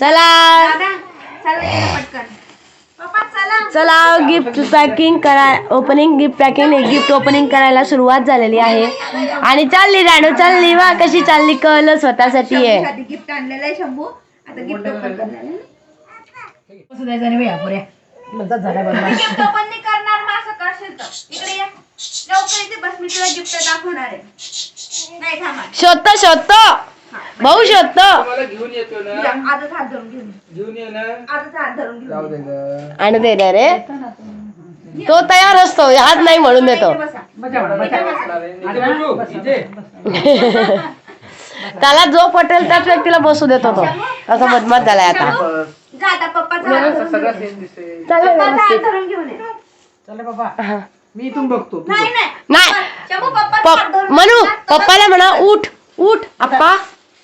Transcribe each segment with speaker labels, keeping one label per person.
Speaker 1: चला.
Speaker 2: दादा चला
Speaker 1: गिफ्ट पॅकिंग करा opening gift packing gift opening करायला सुरुवात झालेली आहे. आणि चालली राणू चालली वा कशी चालली कळलं स्वतःसाठी आहे
Speaker 2: शंभूसाठी गिफ्ट आणलेलं आहे शंभू. आता गिफ्ट ओपन करणार
Speaker 1: शोधतो शोधतो. भाऊ शोधतो
Speaker 3: मला घेऊन येतो ना.
Speaker 2: या, आजच हात धरून घेऊन ये.
Speaker 3: घेऊन ये ना.
Speaker 2: आजच हात धरून घेऊन
Speaker 3: जाऊ
Speaker 2: ये.
Speaker 3: दे ना.
Speaker 1: आणि दे दे रे. तो तयार असतो हात नाही म्हणून देतो.
Speaker 2: इथे बसा.
Speaker 3: इथे बसू, इथे.
Speaker 1: त्याला जो पटेल त्याच व्यक्तीला बसू देतो तो. असा बदमात झालाय आता.
Speaker 2: जा आता पप्पाचा हात धरून
Speaker 3: सगळं
Speaker 2: घेऊन ये.
Speaker 3: सेम दिसते
Speaker 1: चालेल
Speaker 2: पप्पाचा हात
Speaker 1: व्यवस्थित
Speaker 2: धरून घेऊन ये.
Speaker 3: मी इथून बघतो तू
Speaker 2: नाही
Speaker 3: बघ.
Speaker 2: नाही
Speaker 1: नाही.
Speaker 2: शंभू पप्पाचा हात
Speaker 1: पप
Speaker 2: धरून
Speaker 1: म्हणू. पप्पाला म्हणा उठ उठ आप्पा.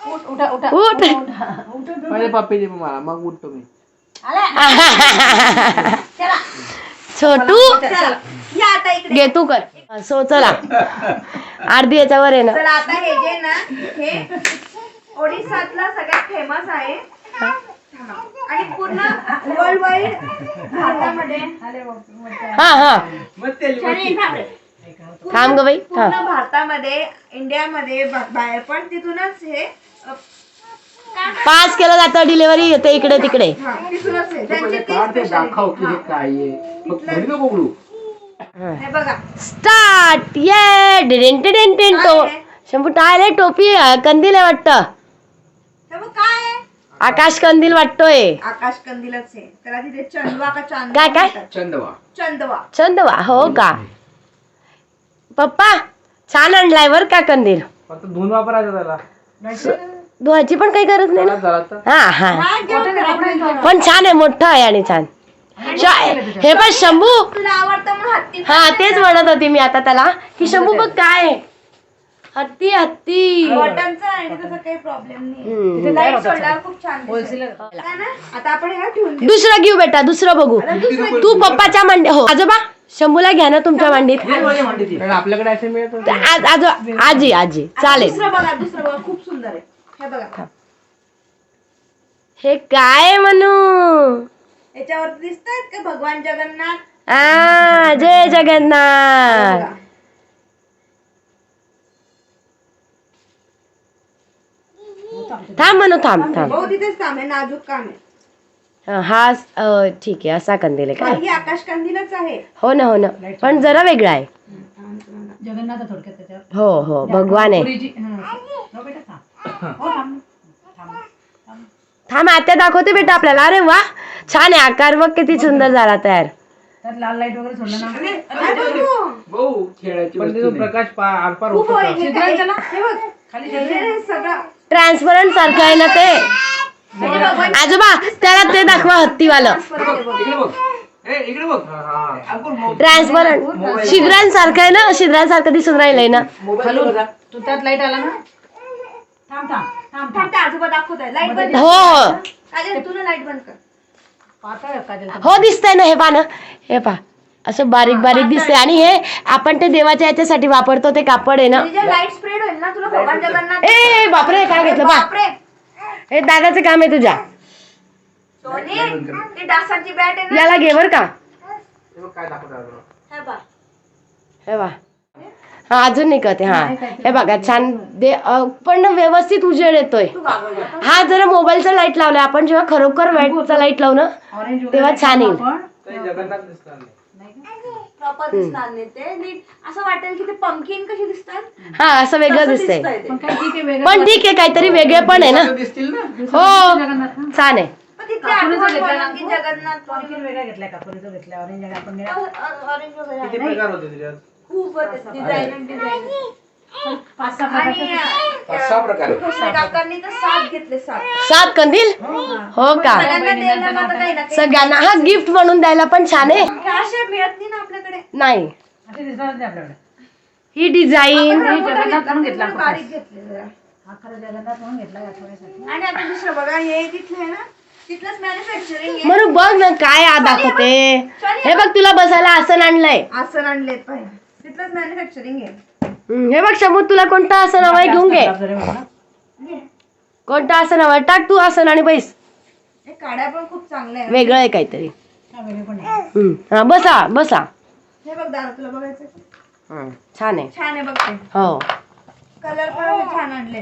Speaker 1: उठ
Speaker 3: माझ्या पप्पी दे मला मग उठतो मी
Speaker 2: चला.
Speaker 1: छोटू
Speaker 2: चला या आता इकडे.
Speaker 1: घे तू कर. सो चला. अर्धी याच्यावर आहे ना.
Speaker 2: तर आता हे जे ना हे ओडिसातला सगळ्यात फेमस आहे. आणि पूर्ण वर्ल्ड वाईड भारतामध्ये.
Speaker 1: हा हा.
Speaker 2: थांब
Speaker 1: ग बाई. हा.
Speaker 2: पूर्ण भारतामध्ये इंडियामध्ये बा- बाहेर. पण तिथूनच हे
Speaker 1: पास केलं जातं डिलिव्हरी येते इकडे तिकडे. स्टार्ट ये. डिडेन टिन टो शंभू टाळले टोपी कंदील आहे वाटतं.
Speaker 2: हे बघ काय आहे?
Speaker 1: आकाश कंदील वाटतोय.
Speaker 2: आकाश कंदीलच आहे. त्याला तिथे चंदवा का चांदवा
Speaker 1: काय, काय?
Speaker 3: चंदवा.
Speaker 2: चंदवा.
Speaker 1: चंदवा हो का? पप्पा छान आणलाय बर का कंदील?
Speaker 3: फक्त धुवून वापरायचं त्याला.
Speaker 1: धुवायची पण काही गरज नाही ना? हा हा. पण छान आहे मोठा आहे आणि छान. शा- हे पण शंभू
Speaker 2: तुला आवडतं म्हणून हत्ती
Speaker 1: हा तेच म्हणत होती मी आता त्याला की शंभू बघ काय आहे? हत्ती हत्ती.
Speaker 2: हे
Speaker 1: दुसरं घेऊ बेटा दुसरं बघू. तू पप्पाच्या मांडी हो आजोबा शंभूला घ्या ना तुमच्या मांडीत.
Speaker 3: आपल्याकडे असे मिळत होते.
Speaker 1: आज आजो आजी आजी.
Speaker 2: आता
Speaker 1: चालेल.
Speaker 2: दुसरं बघा दुसरं बघा. खूप सुंदर आहे. हे बघा.
Speaker 1: हे काय म्हणू
Speaker 2: याच्यावर दिसतायत का भगवान जगन्नाथ?
Speaker 1: आ जय जगन्नाथ.
Speaker 2: बघा.
Speaker 1: थांब म्हणू थांब थांब.
Speaker 2: भाऊ तिथेच काम आहे नाजूक काम आहे.
Speaker 1: हा अ, ठीक आहे असा कंदील आहे काय
Speaker 2: काही आकाश कंदीलच आहे.
Speaker 1: हो ना हो ना. पण जरा वेगळा आहे.
Speaker 4: जगन्नाथ थोडक्यात त्याच्यावर.
Speaker 1: हो हो भगवान आहे.
Speaker 4: पुरीची हं. हो बेटा थांब. हो थांब. थांब.
Speaker 1: थांब आत्या दाखवते बेटा आपल्याला. अरे वा छान आहे आकार. बघ किती सुंदर झाला तयार.
Speaker 4: त्यात लाल लाइट वगैरे सोडलं ना.
Speaker 2: काय बघू?
Speaker 3: भाऊ खेळायची पण तिथून प्रकाश पा आरपार
Speaker 2: खूप
Speaker 3: होतो
Speaker 2: होय,
Speaker 3: का?
Speaker 2: काय? हे बघ.
Speaker 4: खाली
Speaker 2: सगळं.
Speaker 1: ट्रान्सपरंट सारखं आहे ना ते? आजोबा त्याला ते दाखवा हत्तीवालं.
Speaker 3: इकडे बघ. ए, इकडे बघ. हा, हा, हा.
Speaker 1: ट्रान्सपरंट शिद्रांसारखं आहे ना? शिद्रांसारखं दिसून राहिलंय ना.
Speaker 4: तू त्यात लाइट आला ना? थांब थांब थांब
Speaker 2: थांब.
Speaker 4: थांब
Speaker 2: ते आजोबा दाखवत आहे. लाइट बंद
Speaker 1: हो हो.
Speaker 2: काजल तू ना लाइट बंद कर.
Speaker 4: पाहता का काजल
Speaker 1: हो दिसतंय ना हे पा ना हे पा असं बारीक बारीक दिसतंय. आणि हे आपण ते देवाच्या याच्यासाठी वापरतो ते कापड आहे ना.
Speaker 2: लाइट स्प्रेड होईल ना तुला भगवान जगन्नाथ
Speaker 1: ए बापरे काय घेतलं बा
Speaker 2: बापरे.
Speaker 1: हे दादाचं काम आहे तुझ्या.
Speaker 2: सोनी ती डासाची बॅट आहे ना.
Speaker 1: याला घे बर का.
Speaker 3: हे बघ काय
Speaker 2: हे.
Speaker 1: हे बा हा अजून नाही कळते हा हे बघा छान. दे अ, पण व्यवस्थित उजेड येतोय. हा जरा मोबाईलचा लाइट लावलाय. आपण जेव्हा खरोखर लाईटचा लाइट लावू ना
Speaker 4: ऑरेंज
Speaker 1: तेव्हा छान येईल.
Speaker 4: आपण
Speaker 3: काही जगन्नाथ दिसणार नाही.
Speaker 2: प्रॉपर दिसणार नाही ते. नीट असं वाटेल की ते पंकिन कशी दिसतात?
Speaker 1: हा असं वेगळं
Speaker 2: तसं
Speaker 1: दिसतंय.
Speaker 2: दिसतंय ते.
Speaker 4: पण काय ठीक आहे वेगळं
Speaker 1: पण ठीक आहे काहीतरी वेगळे पण आहे ना.
Speaker 3: जगन्नाथ दिसतील ना?
Speaker 1: हो.
Speaker 4: जगन्नाथ हं.
Speaker 1: छान आहे.
Speaker 2: पण तिथे आठवण
Speaker 4: घेतलं
Speaker 2: की? जगन्नाथ
Speaker 4: वेगळा घेतलाय घेतलाय. ऑरेंज आपण
Speaker 2: ऑरेंज वगैरे आहे.
Speaker 3: किती प्रकार होते त्याच्यात
Speaker 2: डिझाईन डिझाईन
Speaker 4: सहा
Speaker 3: प्रकार.
Speaker 2: काकांनी तर सात घेतले सात.
Speaker 1: सात कंदील? हो. का?
Speaker 2: सगळ्यांना द्यायला मग आता काही ना काही
Speaker 1: सगळ्यांना हा गिफ्ट म्हणून द्यायला पण छान आहे.
Speaker 2: असे मिळत नाही ना आपल्याकडे.
Speaker 1: नाही.
Speaker 4: असे दिसणार नाही आपल्याकडे.
Speaker 1: ही डिझाईन
Speaker 2: आपण
Speaker 4: जगन्नाथ
Speaker 2: मोठा
Speaker 4: म्हणून
Speaker 2: घेतला,
Speaker 4: घेतला
Speaker 2: थोडं बारीक घेतले जरा.
Speaker 4: हा खरं जगन्नाथ म्हणून घेतलाय आठवड्यासाठी
Speaker 2: आणि आता दुसरं बघा हे तिथलं आहे ना तिथलंच मॅन्युफॅक्चरिंग आहे.
Speaker 1: म्हणून बघ ना काय आ दाखवते. हे बघ तुला बसायला आसन आणलंय.
Speaker 2: आसन आणलेत पाहिजे तिथलंच मॅन्युफॅक्चरिंग आहे.
Speaker 1: हम्म, हे बघ शंभू तुला कोणतं आसन हवंय घेऊन घे. कोणतं आसन हवंय टाक तू आसन आणि बैस.
Speaker 2: हे काड्या पण खूप चांगल्या आहेत.
Speaker 1: वेगळं आहे काहीतरी.
Speaker 4: हा.
Speaker 1: हम्म. हा बसा बसा.
Speaker 2: हे बघ दादा तुला बघायचं
Speaker 1: छान आहे.
Speaker 2: छान आहे बघ ते
Speaker 1: हो.
Speaker 2: कलर पण छान आणले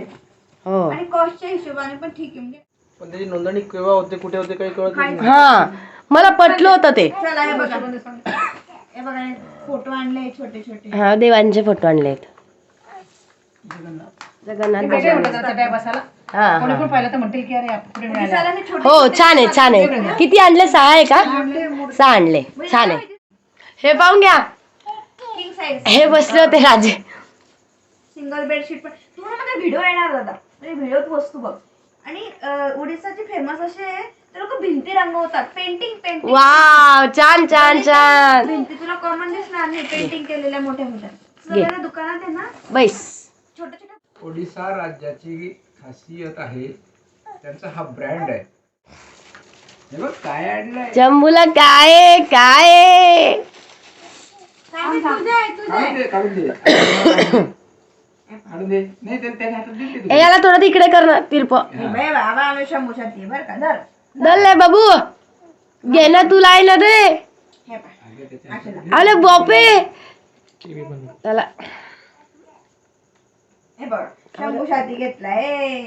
Speaker 1: हो.
Speaker 2: आणि कॉस्टच्या हिशोबाने पण ठीक आहे म्हणजे
Speaker 3: पण त्याची नोंदणी केव्हा होते कुठे होते काही कळत नाही.
Speaker 1: हा मला पटलं होतं ते.
Speaker 2: चला हे बघा. हे बघा हे फोटो आणले छोटे छोटे.
Speaker 1: हा देवांचे फोटो.
Speaker 4: जगन्नाथ.
Speaker 1: भगवान. हा हा.
Speaker 2: हे
Speaker 1: हो छान आहे छान आहे. किती आणले? सहा आहे का? सहा आणले छान आहे. हे पाहून घ्या.
Speaker 2: King size.
Speaker 1: हे बसले होते राजे.
Speaker 2: सिंगल बेडशीट पण तुम्हाला व्हिडिओ येणार दादा. म्हणजे व्हिडिओत वस्तू बघ. आणि अं, उडीसाचे फेमस असे आहे, ते लोक भिंती रंगवतात. पेंटिंग पेंटिंग
Speaker 1: वाव छान छान छान.
Speaker 2: भिंती तुला कॉमन दिसणार नाही पेंटिंग केलेल्या मोठ्या मोठ्या. दुकानात आहे ना?
Speaker 1: बैस.
Speaker 2: छोट्या छोट्या.
Speaker 3: ओडिसा राज्याची खासियत आहे त्यांचा हा ब्रँड आहे. हे बघ काय आणलंय?
Speaker 1: जम्बूला काय आहे? काय आहे?
Speaker 2: काय नाही, तुझं आहे तुझं आहे.
Speaker 3: काढून दे काढून दे. काढून दे. नाही त्या- त्याच्या हातात दिली
Speaker 1: ए, याला थोडं तिकडे कर ना तिरप.
Speaker 2: हे बाई बाबा आम्ही शंभूच्या ती बरं का? धर.
Speaker 1: दल्ले बाबू. घे ना तुला आहे ना रे. अरे बापे चला.
Speaker 2: हे बघ शंभू घेतलाय.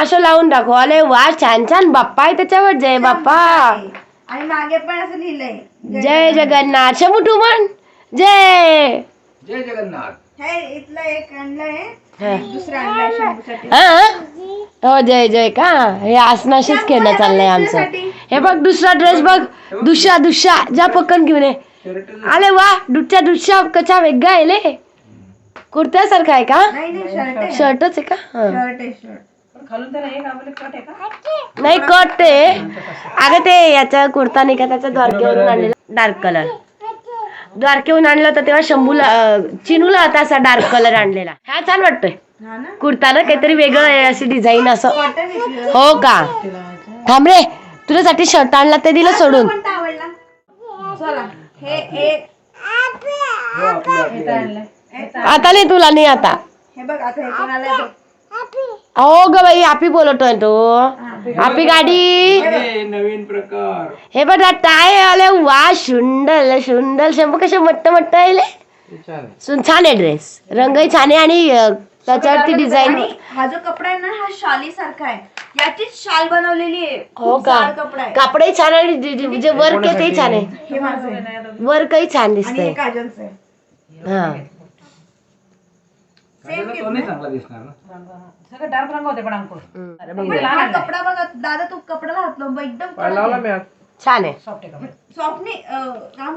Speaker 1: असं लावून दाखव. अरे वा छान छान. बाप्पा आहे त्याच्यावर. जय बाप्पा.
Speaker 2: आणि मागे पण असं लिहिलंय.
Speaker 1: जय जगन्नाथ. शंभू तू म्हण जय.
Speaker 3: जय जगन्नाथ.
Speaker 2: हे इथलं एक आणलंय.
Speaker 1: हा.
Speaker 2: दुसरं आणलंय शंभूसाठी.
Speaker 1: जय जय. का? हे आसनाशीच खेळणं चाललंय आमचं. हे बघ दुसरा ड्रेस बघ. दुसरा दुसरा. जा पक्कन घेऊन ये. आले वा. दुसऱ्या दुसऱ्या कचा वेगळा आहे ले. कुर्त्यासारखा आहे का?
Speaker 2: नाही नाही शर्ट आहे.
Speaker 1: शर्टच आहे का?
Speaker 2: आहे
Speaker 4: कट आहे
Speaker 1: नाही कट ते अगं ते याचा कुर्ता नाही का? त्याचा द्वारकेवरून आणलेला. डार्क कलर द्वारकेहून आणलं होतं तेव्हा शंभूला चिनूला होता असा डार्क कलर आणलेला. हा छान वाटतोय.
Speaker 2: ना?
Speaker 1: कुर्ता ना काहीतरी वेगळं आहे अशी डिझाईन असं. हो का? थांब रे तुझ्यासाठी शर्ट आणला ते दिलं सोडून.
Speaker 2: हे
Speaker 4: हे
Speaker 1: आता नाही तुला नाही आता.
Speaker 2: हे बघ आता हे कोणाला बघ
Speaker 1: हो ग बाई आपी बोलतोय तो. आपी. गाडी.
Speaker 3: हे नवीन प्रकार.
Speaker 1: हे बघ टाय आले वा सुंदर सुंदर शंभू कसे मट्ट मट्ट आले
Speaker 3: छान आहे
Speaker 1: सुन छान आहे ड्रेस रंगही छान आहे आणि त्याच्यावरती डिझाईन
Speaker 2: हा जो कपडा आहे ना हा शाली सारखा आहे. याचीच शाल बनवलेली आहे.
Speaker 1: हो का?
Speaker 2: कपडा
Speaker 1: कापडही छान आहे आणि जे- वर्क आहे ते छान आहे.
Speaker 2: हे.
Speaker 1: वर्कही छान
Speaker 2: आणि
Speaker 1: दिसतंय
Speaker 2: हे. काजलचं आहे सेम
Speaker 3: तो नाही चांगला दिसणार ना.
Speaker 4: रंग. सगळं डार्क रंग होते पण अंकुर.
Speaker 1: हम्म.
Speaker 2: हा कपडा बघा दादा तू लावून बघ, एकदम
Speaker 3: पाय लावला मी आज
Speaker 1: छान आहे.
Speaker 4: सॉफ्ट कपडे.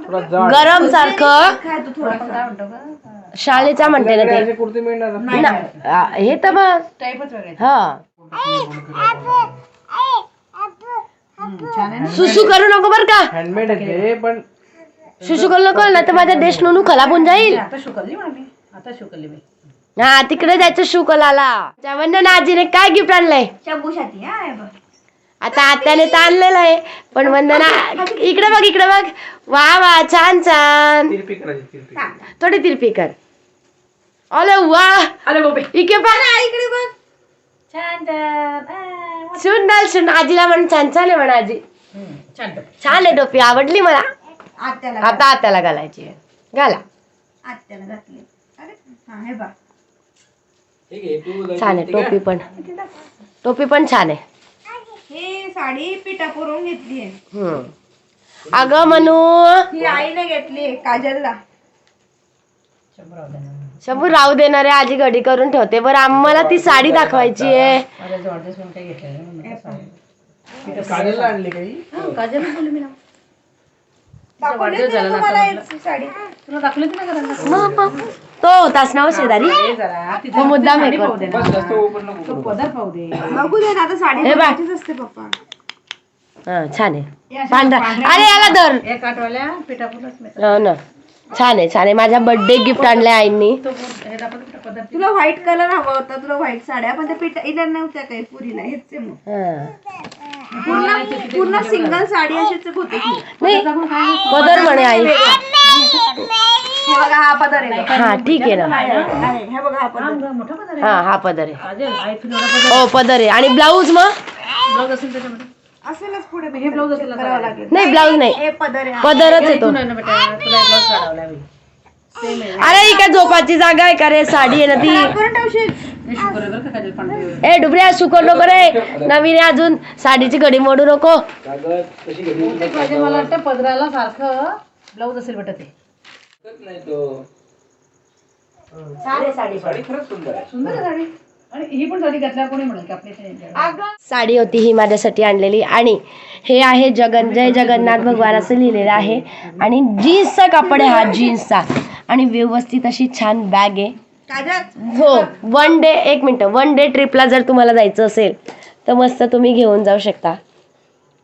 Speaker 3: थोडा? जाड.
Speaker 1: गरम सारखं.
Speaker 2: काय
Speaker 4: म्हणतो का
Speaker 1: शाळेचा म्हणते ना ते.
Speaker 3: कुर्ते मिळणार ना.
Speaker 1: ना- आ, हे तर मग.
Speaker 4: टाईपच वेगळे
Speaker 1: हा. सुसू करू नको बर का?
Speaker 3: हँडमेड आहे ते पण
Speaker 1: सुसू करू नको ना तर माझा देश नोनू खलापून जाईल.
Speaker 4: आता शुकलली म्हणा मी आता शुकलली मी
Speaker 1: हा तिकडे जायचं शू कलाला वंदना आजीने काय गिफ्ट आणलंय?
Speaker 2: हा हे बघ.
Speaker 1: आता आत्याने तर आणलेलं आहे पण वंदना इकडे बघ इकडे बघ. वा वा छान छान.
Speaker 3: तिरपी करायची तिरपी
Speaker 2: हा.
Speaker 1: थोडी तिरपी कर. अरे वा.
Speaker 4: अरे बाबे
Speaker 1: इकडे बघ
Speaker 2: इकडे बघ.
Speaker 4: छान छान आ.
Speaker 1: सुंदर सुंदर. आजीला म्हण छान छान आहे म्हणा आजी.
Speaker 4: छान
Speaker 1: आहे टोपी. आवडली मला?
Speaker 2: आत्याला
Speaker 1: आता आत्याला घालायची आहे. घाला.
Speaker 2: आत्याला घातली. अरे हा हे बघ.
Speaker 1: छान आहे टोपी पण. टोपी पण छान आहे.
Speaker 2: ही साडी पिठा करून घेतली आहे.
Speaker 1: हम्म. अगं म्हणू
Speaker 2: ही आईने घेतली काजलला.
Speaker 1: शंभू राहू देणारे आजी घडी करून ठेवते. बरं आम्हाला ती साडी दाखवायची आहे.
Speaker 3: काजलला आणली काही
Speaker 4: काजल ना तुला दाखवली
Speaker 1: मग, मग. तो होतास ना हो शेजारी.
Speaker 4: हे जरा तिथे
Speaker 1: तो मुद्दाम हे
Speaker 4: साडी पाहू
Speaker 1: करतो.
Speaker 4: दे ना.
Speaker 3: बस जास्त ओपन नको
Speaker 4: तो
Speaker 3: करू.
Speaker 4: पदर पाहू दे.
Speaker 2: बघू दे ना आता साडी
Speaker 1: हे बघ.
Speaker 2: बघायचीच असते पप्पा.
Speaker 1: हा छान आहे. पांढरा. अरे याला धर.
Speaker 4: एक आठवल्या पिठापूरच मी
Speaker 1: हो ना. छान आहे छान आहे. माझ्या बर्थडे गिफ्ट आणले आईंनी.
Speaker 4: तो हे
Speaker 2: तुला व्हाईट कलर हवा होता तुला व्हाईट साड्या पण त्या पिठा इला नव्हत्या काही पुरीला हेच मग.
Speaker 1: हा.
Speaker 2: पूर्ण पूर्ण सिंगल साडी अशीच होती ती.
Speaker 1: नाही पदर म्हणे आई.
Speaker 2: हे बघा हा पदर आहे.
Speaker 1: हा ठीक आहे ना.
Speaker 2: आहे. हे बघा हा पदर.
Speaker 1: हा हा पदर आहे. हो पदर आहे. आणि ब्लाऊज मग?
Speaker 4: ब्लाऊज असेल त्याच्यामध्ये.
Speaker 2: असेलच पुढे
Speaker 4: हे ब्लाऊज असेल
Speaker 2: करावं लागेल.
Speaker 1: नाही ब्लाऊज नाही.
Speaker 2: हे पदर आहे.
Speaker 1: पदरच येतो.
Speaker 4: नाही ना बेटा तुला एक ब्लाऊज काढावला मी सेम आहे.
Speaker 1: अरे ही काय झोपाची जागा आहे का रे? साडी आहे ना ती.
Speaker 2: करून ठेवशील.
Speaker 4: हे शुक्र आहे बरं का काजल पांढरी
Speaker 1: ए डुबऱ्या सुकर नको रे नवीन आहे अजून. साडीची घडी मोडू नको.
Speaker 3: कागद कशी घडी
Speaker 4: काजल मला वाटतं पदराला सारखं ब्लाऊज असेल बेटा ते.
Speaker 3: नाही तो. साडी खरंच सुंदर आहे.
Speaker 4: सुंदर आहे साडी. आणि ही पण साडी घातल्यावर कोणी म्हणेल की आपल्या इथे
Speaker 1: साडी होती ही माझ्यासाठी आणलेली आणि हे आहे जगन जय जगन्नाथ भगवान असं लिहिलेलं आहे. आणि जीन्सचा कापड आहे हा जीन्सचा. आणि व्यवस्थित अशी छान बॅग आहे. हो वन डे एक मिनटं वन डे ट्रिपला जर तुम्हाला जायचं असेल तर मस्त तुम्ही घेऊन जाऊ शकता.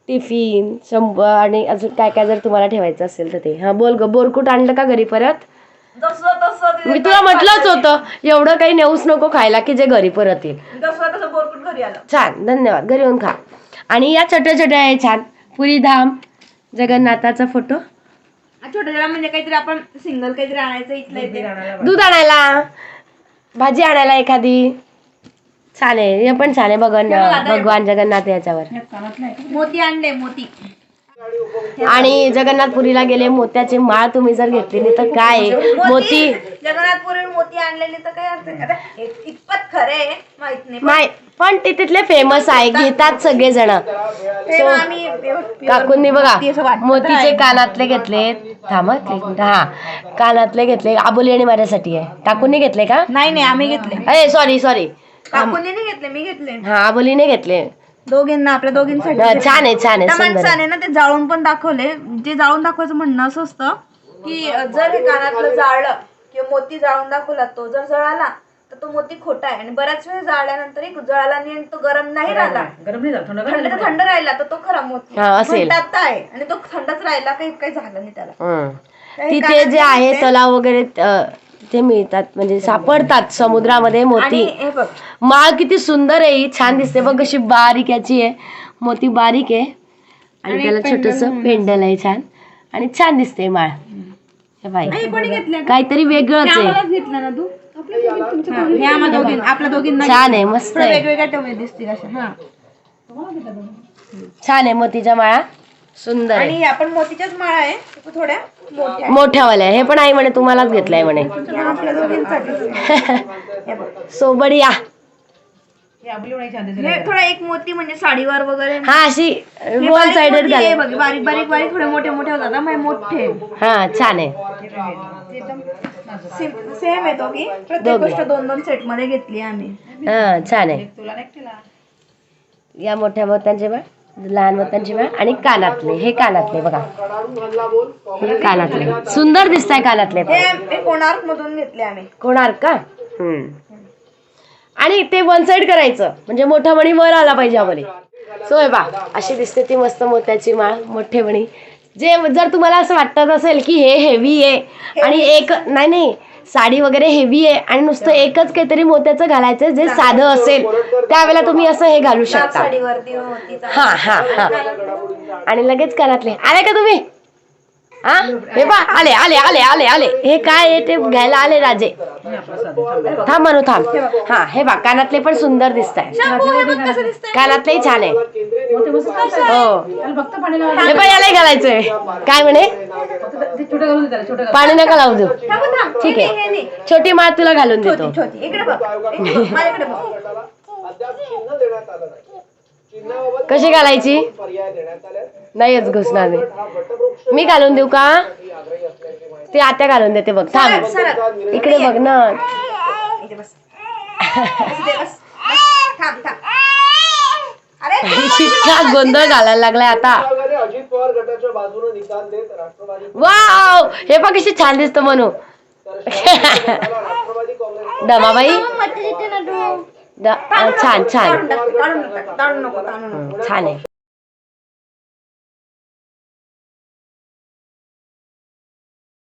Speaker 1: टिफिन शंभर आणि अजून काय काय जर तुम्हाला ठेवायचं असेल तर ते. हां बोल ग बोरकुट आणलं का घरी परत?
Speaker 2: जसं तसं
Speaker 1: मी तुला म्हटलंच होतं एवढं काही नेऊच नको खायला की जे घरी परत येईल.
Speaker 2: जसं तसं बोरकुट घरी आलं.
Speaker 1: छान धन्यवाद. घरी येऊन खा. आणि या छोट्या छोट्या आहे छान पुरी धाम जगन्नाथाचा फोटो.
Speaker 2: छोट्या छोट्या म्हणजे काहीतरी आपण सिंगल काहीतरी आणायचं इथलं इथे.
Speaker 1: दूध आणायला. भाजी आणायला एखादी. छान आहे हे पण छान आहे भगवान भगवान जगन्नाथ याच्यावर?
Speaker 2: मोती आणले मोती.
Speaker 1: आणि जगन्नाथपुरीला गेले मोत्याची माळ तुम्ही जर घेतलेली तर काय आहे? मोती
Speaker 2: जगन्नाथपुरी मोती? आणलेली तर काय अर्थ कितपत खरे माहीत नाही.
Speaker 1: माय पण ते तिथले फेमस आहे घेतात
Speaker 2: आम्ही pure-
Speaker 1: काकूंनी बघा मोतीचे कानातले घेतले. थांबा एक मिनिट. हा कानातले घेतले. आबोली आणि माझ्यासाठी आहे. काकूंनी घेतले का?
Speaker 2: नाही नाही आम्ही घेतले.
Speaker 1: अरे सॉरी सॉरी
Speaker 2: काकूने घेतले मी घेतले.
Speaker 1: हा आबोलीने घेतले.
Speaker 2: दोघींना आपल्या दोघींसाठी
Speaker 1: हा, छान आहे छान आहे
Speaker 2: त्या
Speaker 1: सुंदर आहे.
Speaker 2: माणसाने ना ते जाळून पण दाखवले. जे जाळून दाखवायचं म्हणणं असं असतं की अ, जर हे कानातलं जाळलं किंवा मोती जाळून दाखवला तो जर जळाला तर तो मोती खोटा आहे. आणि बऱ्याच वेळ जाळल्यानंतर जळाला नाही आणि तो गरम नाही राहिला.
Speaker 4: गरम नाही झालं थंड
Speaker 2: थंड तर थंड राहिला तर तो खरा मोती
Speaker 1: हा, असेल.
Speaker 2: म्हणतात तर आहे. आणि तो थंडच राहिला काही काही झालं नाही त्याला.
Speaker 1: तिथे जे आहे तलाव वगैरे अ, ते मिळतात म्हणजे सापडतात समुद्रामध्ये
Speaker 2: आणि
Speaker 1: मोती.
Speaker 2: हे बघ.
Speaker 1: माळ किती सुंदर आहे ही छान दिसते. बघ कशी बारीक याची आहे. मोती बारीक आहे. आणि त्याला छोटस पेंडल आहे छान. आणि छान दिसते माळ. हे बाई.
Speaker 2: कोणी घेतलं
Speaker 1: काहीतरी वेगळंच आहे.
Speaker 2: घेतलं ना तू? हे आम्हा दोघीं आपल्या दोघींना
Speaker 1: छान आहे मस्त आहे.
Speaker 2: वेगवेगळ्या टोमॅटो दिसतील अशा. हा.
Speaker 1: छान आहे मोतीच्या माळा. सुंदर आहे.
Speaker 2: आणि आपण मोतीच्याच माळा आहे थोड्या.
Speaker 1: मोठ्यावाल्या. हे पण आई म्हणे तुम्हालाच घेतलंय म्हणे. सोबत या.
Speaker 2: थोडा एक मोती म्हणजे साडीवर वगैरे.
Speaker 1: हा अशी
Speaker 2: हे
Speaker 1: वन साइडेड
Speaker 2: बघ, बारीक बारीक बारीक थोडे मोठे मोठे होतात मोठे.
Speaker 1: हा छान आहे.
Speaker 2: सेम आहे दोघी. प्रत्येक गोष्ट दोन दोन सेटमध्ये घेतली आम्ही.
Speaker 1: हा छान आहे.
Speaker 4: तुला
Speaker 1: या मोठ्या मोत्यांचे बाळ लहान मोत्यांचे बाळ आणि कानातले हे कानातले बघा. हे कानातले. सुंदर दिसत आहे कानातले
Speaker 2: कोणार्क मधून घेतले आम्ही.
Speaker 1: कोणार्क का? हम्म. आणि ते वन साइड करायचं. म्हणजे मोठा मणी वर आला पाहिजे आम्हाला. सो हे बा. अशी दिसते ती मस्त मोत्याची माळ मोठे मणी. जे जर तुम्हाला असं वाटत असेल की हे हेवी आहे आणि एक नाही नाही. साडी वगैरे हेवी आहे आणि नुसतं एकच काहीतरी मोत्याचं घालायचं जे साधं असेल त्यावेळेला तुम्ही असं हे घालू शकता. हा हा हा. आणि लगेच कानातले आले का तुम्ही? हा? हे बा आले आले आले आले आले. हे काय आहे ते घ्यायला आले राजे.
Speaker 4: हे
Speaker 1: थांब म्हणू थांब. हा हे बा कानातले पण सुंदर दिसत आहे
Speaker 2: हे
Speaker 1: कानातलेही छान आहे. हो. हे. पण यालाही घालायचंय. काय म्हणे? पाणी नका लावू देऊ. ठीक
Speaker 2: हे
Speaker 1: आहे.
Speaker 2: हे.
Speaker 1: छोटी माळ तुला घालून देतो. कशी घालायची? नाहीच घुसणार नाही मी घालून देऊ का? ते आत्या घालून देते बघ थांब. इकडे बघ ना. इतका गोंधळ घालायला लागलाय आता. वाव! हे बघ कशी छान दिसतं म्हणू. दमाबाई. छान छान
Speaker 2: काढून टाक काढून टाक ताणू नको ताणू नको
Speaker 1: छान आहे